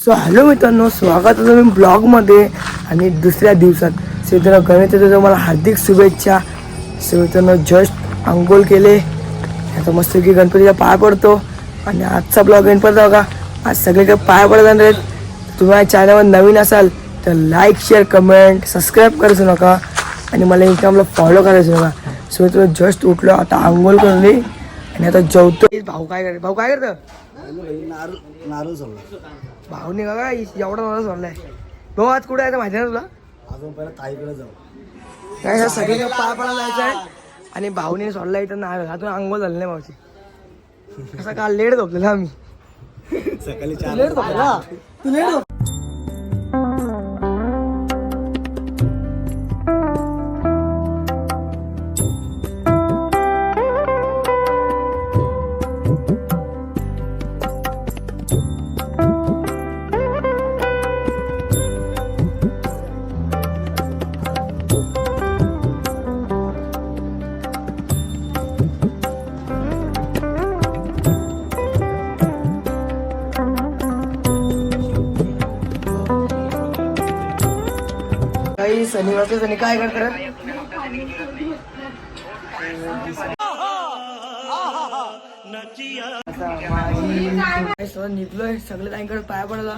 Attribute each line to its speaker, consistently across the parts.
Speaker 1: So hello मित्रांनो स्वागत आहे तुम्ही ब्लॉगमध्ये आणि दुसऱ्या दिवसात. सो मित्रांनो गणेश मला हार्दिक शुभेच्छा. सो मित्रांनो जस्ट आंघोळ केले. आता मस्त की गणपतीचा पाय पडतो. आणि आजचा ब्लॉग गणपती बघा. आज सगळीकडे पाय पडत जाणार आहेत. तुम्ही माझ्या चॅनलवर नवीन असाल तर लाईक शेअर कमेंट सबस्क्राईब करायचं नका. आणि मला इंस्टाग्रामला फॉलो करायचं नका. सो मित्रांनो जस्ट उठलो. आता आंघोळ करून आणि आता जेवतो. भाऊ काय करतो? भाऊ काय करतं?
Speaker 2: सोडला.
Speaker 1: भाऊने काय एवढा मला सोडलाय. भाऊ आज कुठे आहे? ते माहिती आहे ना तुला?
Speaker 2: अजून पहिला ताईकडे जाऊ.
Speaker 1: काय ह्या सगळीकडे पाय पडा जायचं आहे. आणि भाऊने सोडला इथं नाही अजून आंघोळ झालं नाही भाऊची. कसं काल लेट झोपलेला आम्ही.
Speaker 2: सकाळी चार
Speaker 1: लेट झोपलेला तू लेट झोप काही शनी काय करतात निघलोय सगळे त्यांकडे पाया पडला.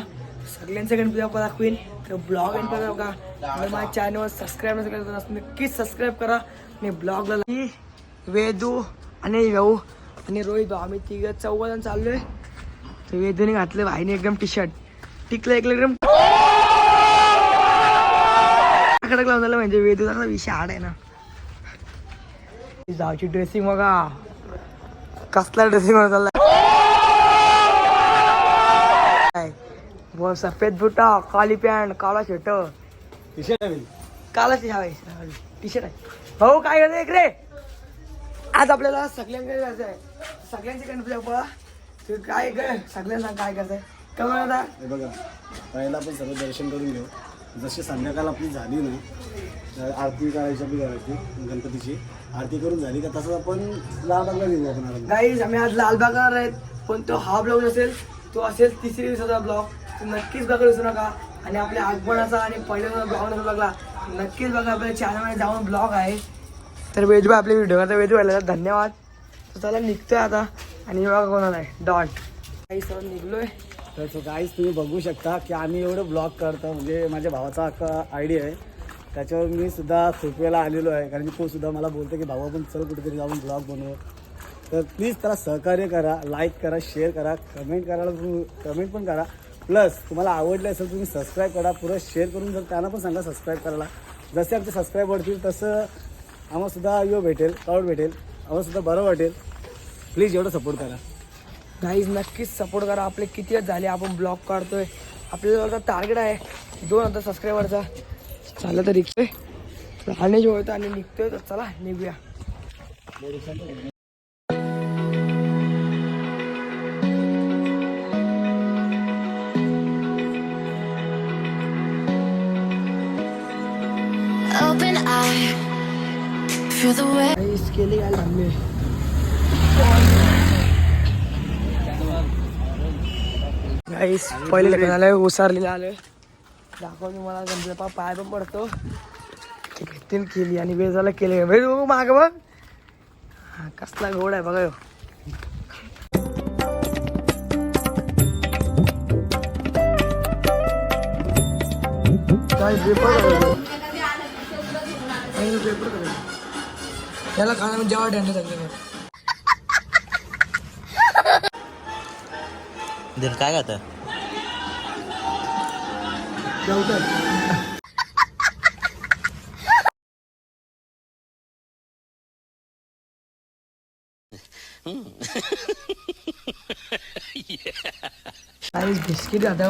Speaker 1: सगळ्यांचं गणपती बाप्पा दाखवीन. तर ब्लॉग एंड करा बघा. आणि माझ्या चॅनलवर सबस्क्राईब नसेल करत नक्कीच सबस्क्राईब करा. आणि ब्लॉगला वेदू आणि भाऊ आणि रोहित भाऊ. आम्ही तिघं चौघ जण चाललोय. तर वेदूने घातलं भाईने एकदम टी शर्ट टिकलं एक एकदम कडक लावून झालं म्हणजे वेदूचा विषय हाड आहे ना. जावची ड्रेसिंग बघा. कसला ड्रेसिंग चालला व सफेद बुटा काली पॅन्ट काला शर्ट काला टी टी शर्ट आहे. भाऊ काय करते इकडे? आज आपल्याला सगळ्यांकडे जायचं आहे. सगळ्यांचे गणपती बाप्पा. तू काय कर? सगळ्यांना काय करताय? कमी आता.
Speaker 2: हे बघा पहिला आपण सर्व दर्शन करून घेऊ. जशी संध्याकाळ आपली झाली ना तर आरती करायची आपली करायची गणपतीची. आरती करून झाली का तसंच आपण लालबागला निघू आपण आरामात.
Speaker 1: गाईज आम्ही आज लालबागला आहेत पण तो हा ब्लॉग नसेल तो असेल तिसरी दिवसाचा ब्लॉग. तो नक्कीच बघा विसरू नका. आणि आपल्या आगमनाचा आणि पहिल्या ब्लॉग नसेल बघला नक्कीच बघा आपल्या चॅनलमध्ये जाऊन ब्लॉग आहे. तर वेजबा आपले व्हिडिओ करता वेजू व्हायला धन्यवाद. तर चला निघतोय आता. आणि बघा कोणाला आहे. डॉट काही सर निघलोय.
Speaker 2: तर सो काहीच तुम्ही बघू शकता की आम्ही एवढं ब्लॉग करतो. म्हणजे माझ्या भावाचा अख्खा आयडिया आहे. त्याच्यावर मी सुद्धा खूप वेळेला आलेलो आहे. कारण की तो सुद्धा मला बोलतो की भाऊ आपण चल कुठेतरी जाऊन ब्लॉग बनवू तर प्लीज त्याला सहकार्य करा लाईक करा शेअर करा कमेंट करायला कमेंट पण करा. प्लस तुम्हाला आवडलं असेल तुम्ही सबस्क्राईब करा. पुरं शेअर करून जर त्यांना पण सांगा सबस्क्राईब करायला. जसे आमचे सबस्क्राईब वाढतील तसं आम्हाला सुद्धा यो भेटेल प्राऊड भेटेल. आम्हाला सुद्धा बरं वाटेल. प्लीज एवढं सपोर्ट करा.
Speaker 1: गाईज नक्कीच सपोर्ट करा. आपले किती झाले आपण ब्लॉग काढतोय? आपल्याला टार्गेट आहे दोन हजार सबस्क्रायबरचा चाललं तर. निघतोय आणि जो होतं आणि निघतोय तर चला निघूया. केले काय थांबले गाईस पहिले लग्न झालंय उसारलेलं आलोय. दाखव मी मला गणपती बाप्पा पाय पण पडतो. तीन केली आणि वेजाला केले. वेज बघू माग बघ. हा कसला गोड आहे बघा ह्यो. काय पेपर? त्याला खाणं म्हणजे जेव्हा डंडे सांगते
Speaker 3: दिल काय खातं
Speaker 1: आणि बिस्किट आता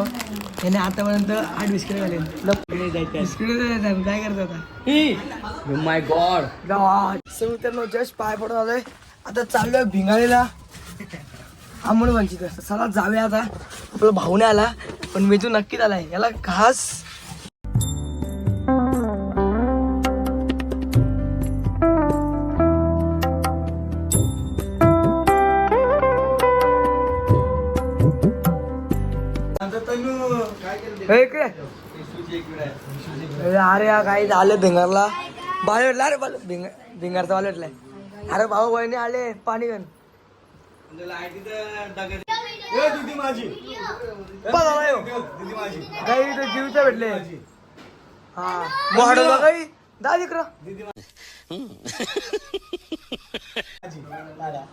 Speaker 1: याने आतापर्यंत आठ बिस्किट झाले बिस्किट काय करत आता
Speaker 3: माय गॉड
Speaker 1: गावात मित्रांनो जस्ट पाय पडून आलोय. आता चाललोय भिंगाळीला. आंबोड वंचित चला जाऊया आता. आपला भाऊने आला पण मी तू नक्कीच आलाय याला खास अरे अरे काही आले भिंगारला? बाहेर भेटला अरे बाळ भिंग भिंगारचा बाळ भेटलाय अरे भाऊ बहिणी आले पाणी घेऊन.
Speaker 2: दीदी माझी.
Speaker 1: बघ बाबा ह्यो.
Speaker 2: दीदी माझी.
Speaker 1: काही इथे जीवचं भेटले. हा. मॉडेल बघा ही. दा इकडं.
Speaker 2: दीदी माझी. लाडा.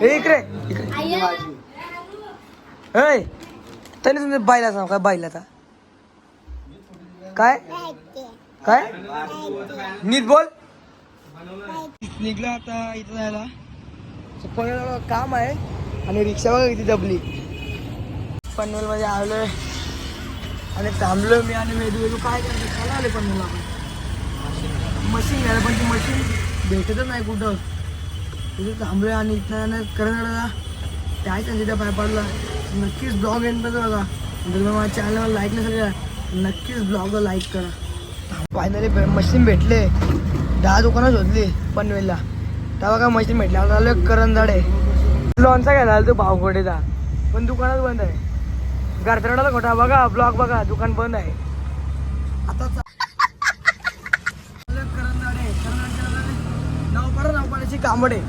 Speaker 1: हे इकडे हे त्याने तुम्ही बायला सांग काय? बायला आता काय काय? नीट बोल. निघलं आता इथं जायला. पनवेल काम आहे आणि रिक्षा बघा किती दबली. पनवेलमध्ये आलोय आणि थांबलोय मी आणि वेदू वेदू काय करतो? चला आले पनवेलला आपण. मशीन घ्यायला पण ती मशीन भेटतच नाही कुठं. तिथे थांबलोय आणि इथं करत काय त्यांनी त्या पाय पडला नक्कीच ब्लॉग येईन बघा. जर तुम्ही माझ्या चॅनलवर लाईक नसेल नक्कीच ब्लॉगला लाईक करा. फायनली मशीन भेटले. दहा दुकानं शोधली पनवेलला. तेव्हा काय मशीन भेटली आता आलो करंजाडे. लॉनचा घ्यायला आलो तो भावगोडेचा. पण दुकानच बंद आहे. गारतरडाला खोटा. बघा ब्लॉक बघा दुकान बंद आहे. आता करंजाडे. करंजाडे नवपाडा नवपाड्याची कांबडे.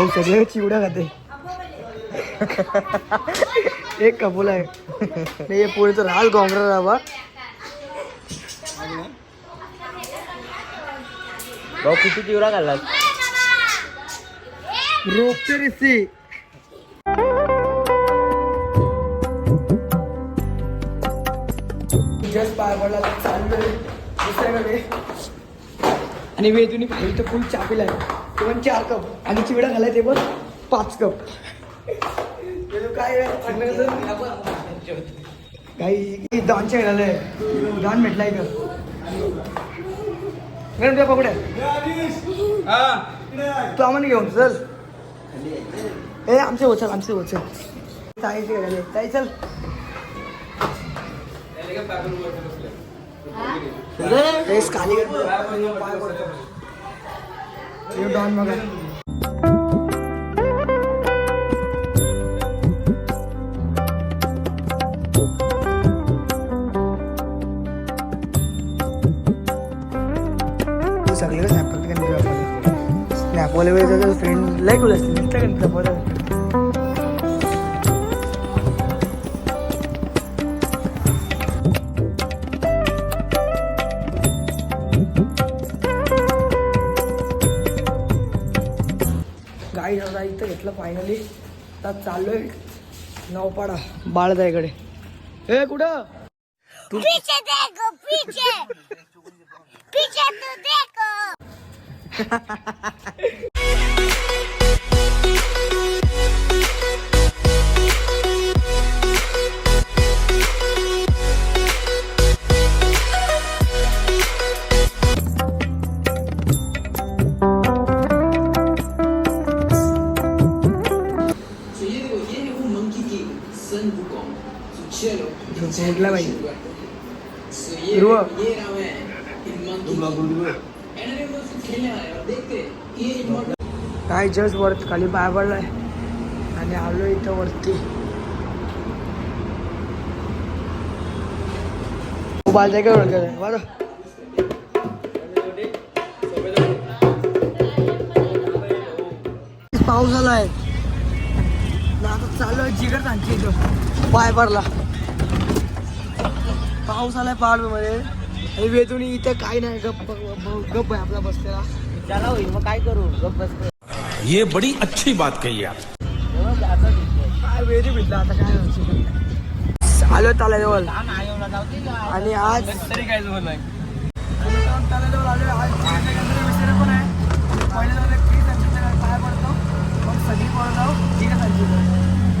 Speaker 1: भाऊ सगळे चिवड्या खाते. एक कपूल आहे. नाही हे पुढे राहाल काँग्रेस राहा
Speaker 3: भाऊ किती चिवरा खाल्लात
Speaker 1: रोपते रिसी जस्ट पाय पडला तर चाललोय दुसऱ्याकडे आणि वेदूनी खाली तर फुल चापीला आहे. ते पण चार कप. आणि चिवडा घालाय ते पण पाच कप. काय? काही डॉनच्या घालाय डॉन भेटला इथं मॅडम त्या पकड्या. तू आम्हाला घेऊन चल. ए आमचे हो चल आमचे हो चल. ताईचे घाले ताई चल. खाली डॉन बघा सगळे स्नॅप करते स्नॅपवाले वेळेचा फ्रेंड लाईक होत असते दादा इथं घेतलं फायनली आता चाललोय नवपाडा बाळदाईकडे. ए कुठं?
Speaker 4: पीछे देखो पीछे. पीछे तो देखो
Speaker 1: झोपला ध्रुव. काय जस्ट वरती खाली पाय पडलाय आणि आलो इथं वरती. बाल जागा ओळख बरं पाऊस आलाय. ना आता चालू आहे जिगर सांगते इथं. पाय पडला. पाऊस आलाय पहाडमध्ये आणि वेदून इथं काही नाही गप्प गप्प आहे आपला बसलेला.
Speaker 3: त्याला होईल मग काय करू? गप्प बस
Speaker 5: ये बड़ी अच्छी बात कही आप
Speaker 1: काय वेदी भेटला आता काय? आलो तालाजवळ आणि आज
Speaker 3: तरी काय नाही.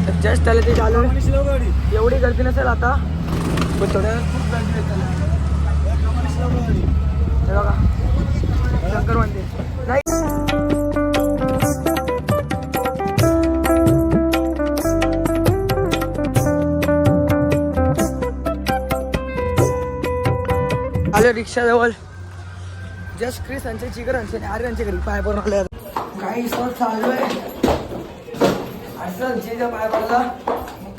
Speaker 1: आलो जस्ट त्याला ते चालू आहे. एवढी गर्दी नसेल आता. पण थोड्या हे बघा. जस्ट क्रिस यांचे चिकर यांचे आर यांचे घरी पाय पडून आले. काही सण चालू आहे. असं जे पाय पडला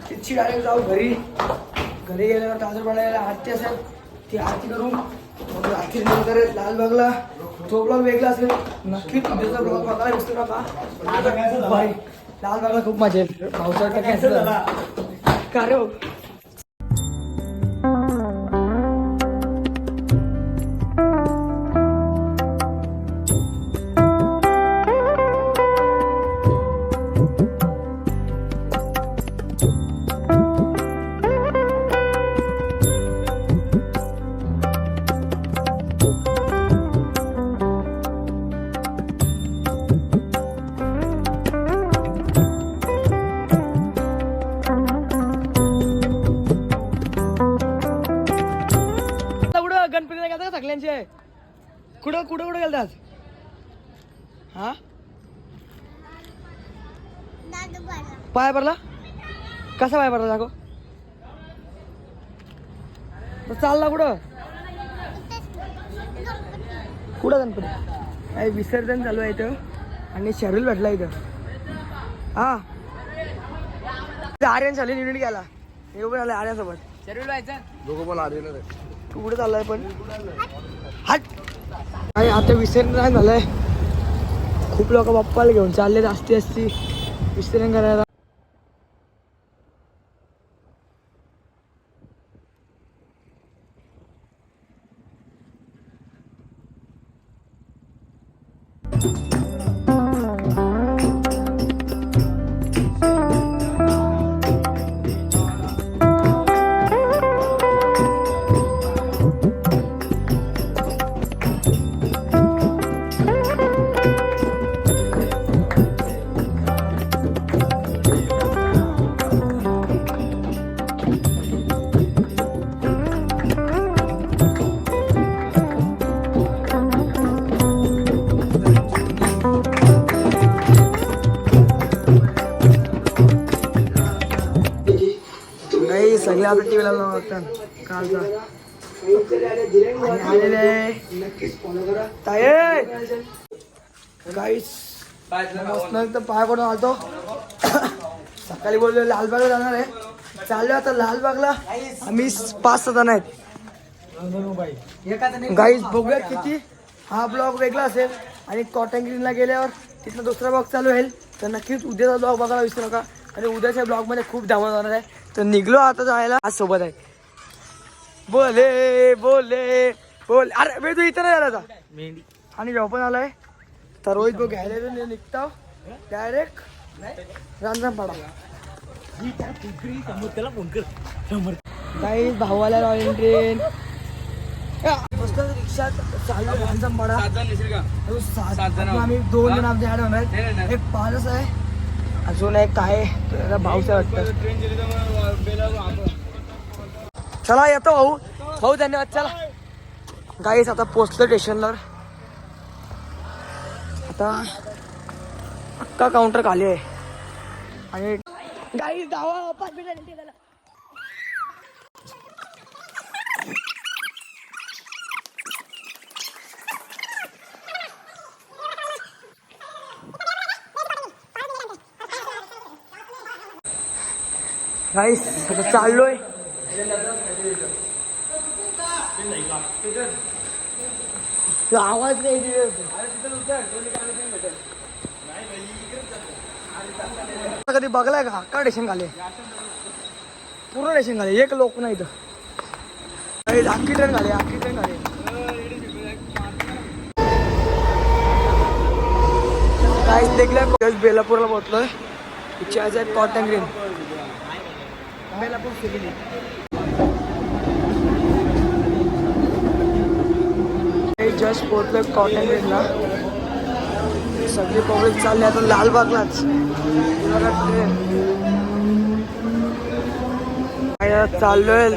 Speaker 1: तिची डायरेक्ट जाऊ घरी. घरी गेल्यावर ताजर पडायला आरती असेल ती आरती करू मग आरती नंतर लालबागला तो ब्लॉग वेगळा असेल. नक्की तुझ्याचा ब्लॉग बघायला विसरू नका बाय लालबागला खूप मजा येईल पावसाळ्यात कॅन्सल झाला. का कुठं कुठं कुठं गेलतात हा? पाय भरला कसा पाय भरला दाखव. चालला कुठं? कुठं गणपती? काय विसर्जन चालू आहे इथं. आणि शरीर भेटला इथं. हा. आर्यन चालू युनिट गेला हे पण आलं आर्यासोबत तू कुठे चाललाय पण? हट. काय आता विसर्जन नाही झालंय. खूप लोक बाप्पाला घेऊन चालले असती असती विसर्जन करायला. सगळे आपल्या टीव्हीला बघतात. कालचा आणि आलेले आहे. गाईस पाय पडून आलतो. सकाळी बोललो लालबागला जाणार आहे. चाललो आता लालबागला. आम्ही पाच सहा जण आहेत. गाईस बघूया किती. हा ब्लॉग वेगळा असेल. आणि कॉटन ग्रीनला गेल्यावर तिथला दुसरा ब्लॉग चालू होईल. तर नक्कीच उद्याचा ब्लॉग बघायला विसरू नका. आणि उद्याच्या ब्लॉगमध्ये खूप धमाल जाणार आहे. तर निघलो आता जायला. आज सोबत आहे. बोले बोले बोल. अरे बे तू इथं नाही आला आता.
Speaker 3: मेहंदी
Speaker 1: आणि जेव्हा पण आलाय तर रोहित बघ घ्यायला निघता डायरेक्ट रांजणपाडा
Speaker 3: त्याला फोन कर
Speaker 1: काही भावाला रॉयल ट्रेन मस्त रिक्षा चालू रांजणपाडा आम्ही दोन जण आमच्या ऍड होणार. एक पारस आहे. अजून एक काय भाऊचं वाटतं. चला येतो भाऊ. भाऊ धन्यवाद. चला. गाईस आता पोचलो स्टेशनवर आता अक्का काउंटर खाली आहे. आणि गाई धावा पाच मिनिट काहीच आता चाललोय. आवाज नाही कधी बघलाय का? का डेशन घाले पूर्ण डेशन घाले एक लोक नाही इथं. गाईस, अख्खी ट्रेन घाले अख्खी ट्रेन घाले काहीच देखल्या बेलापूरला पोहोचलोय. इच्छा कॉटन ग्रीन बेलापूर सिविली जस्ट पोहोचलोय कॉटन ग्रीनला सगळी पब्लिक चालली आता लालबागलाच. बघा ट्रेन चाललोय.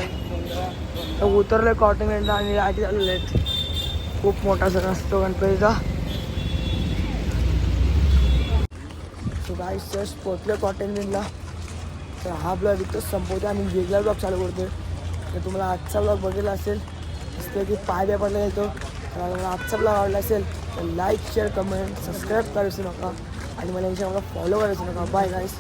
Speaker 1: तर उतरलोय कॉटन ग्रीनला आणि आधी चाललेले आहेत खूप मोठा सण असतो गणपतीचा. गाईस जस्ट पोचलो कॉटन ग्रीनला तर हा ब्लॉग इथं संपवतो आणि वेगळा ब्लॉग चालू करतोय. तर तुम्हाला आजचा ब्लॉग बघितला असेल जसं की पाय पडला येतो तुम्हाला आजचा ब्लॉग आवडला असेल तर लाईक शेअर कमेंट सबस्क्राईब करायचं नका. आणि मला यांच्या मला फॉलो करायचं नका. बाय गाईस